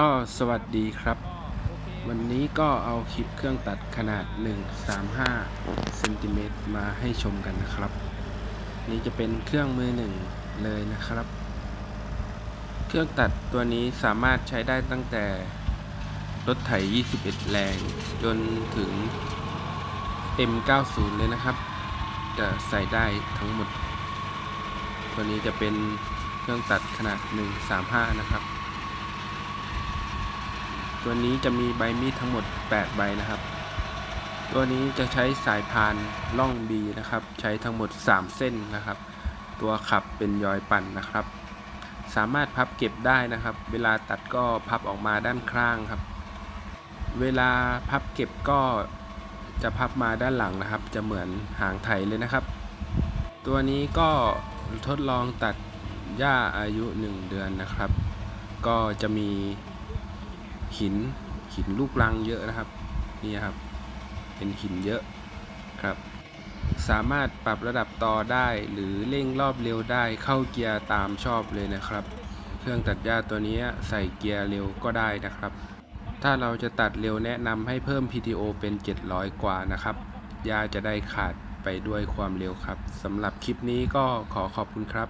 ก็สวัสดีครับ วันนี้ก็เอาคลิปเครื่องตัดขนาด 135เซนติเมตรมาให้ชมกันนะครับ นี่จะเป็นเครื่องมือหนึ่งเลยนะครับ เครื่องตัดตัวนี้สามารถใช้ได้ตั้งแต่รถไถ 21 แรง จนถึง M90 เลยนะครับ จะใส่ได้ทั้งหมด ตัวนี้จะเป็นเครื่องตัดขนาด 135 นะครับ ตัวนี้จะมีใบมีดทั้งหมด 8 ใบนะครับ ตัวนี้จะใช้สายพานล่อง B นะครับ ใช้ทั้งหมด 3 เส้นนะครับ ตัวขับเป็นยอยปั่นนะครับ สามารถพับเก็บได้นะครับ เวลาตัดก็พับออกมาด้านข้างครับ เวลาพับเก็บก็จะพับมาด้านหลังนะครับ จะเหมือนหางไถเลยนะครับ ตัวนี้ก็ทดลองตัดหญ้าอายุ 1 เดือนนะครับ ก็จะมี หินหินลูกรังเยอะนะครับนี่ครับเป็นหินเยอะครับ สามารถปรับระดับต่อได้หรือเร่งรอบเร็วได้เข้าเกียร์ตามชอบเลยนะครับ เครื่องตัดหญ้าตัวนี้ใส่เกียร์เร็วก็ได้นะครับ ถ้าเราจะตัดเร็วแนะนำให้เพิ่ม PTO เป็น 700 กว่านะครับหญ้าจะได้ขาดไปด้วยความเร็วครับสำหรับคลิปนี้ก็ขอขอบคุณครับ